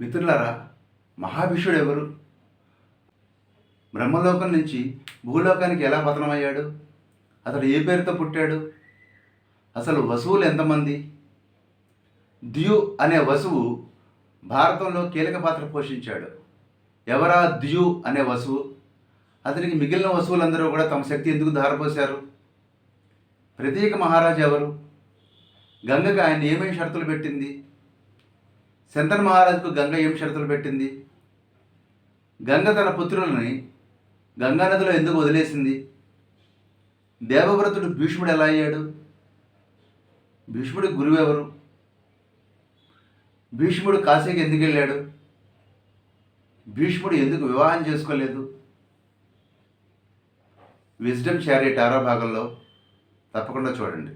మిత్రులారా మహాభిషుడు ఎవరు బ్రహ్మలోకం నుంచి భూలోకానికి ఎలా పతనమయ్యాడు? అతడు ఏ పేరుతో పుట్టాడు? అసలు వసువులు ఎంతమంది? దియు అనే వసువు భారతంలో కీలక పాత్ర పోషించాడు. ఎవరా దియు అనే వసువు? అతనికి మిగిలిన వసువులందరూ కూడా తమ శక్తి ఎందుకు ధారపోశారు? ప్రత్యేక మహారాజు ఎవరు? గంగకు ఆయన ఏమేమి షరతులు పెట్టింది? శంతన్ మహారాజుకు గంగ ఏం షరతులు పెట్టింది? గంగ తన పుత్రులని గంగా నదిలో ఎందుకు వదిలేసింది? దేవవ్రతుడు భీష్ముడు ఎలా అయ్యాడు? భీష్ముడి గురువు ఎవరు? భీష్ముడు కాశీకి ఎందుకు వెళ్ళాడు? భీష్ముడు ఎందుకు వివాహం చేసుకోలేదు? విజ్డమ్ చారి టారో భాగంలో తప్పకుండా చూడండి.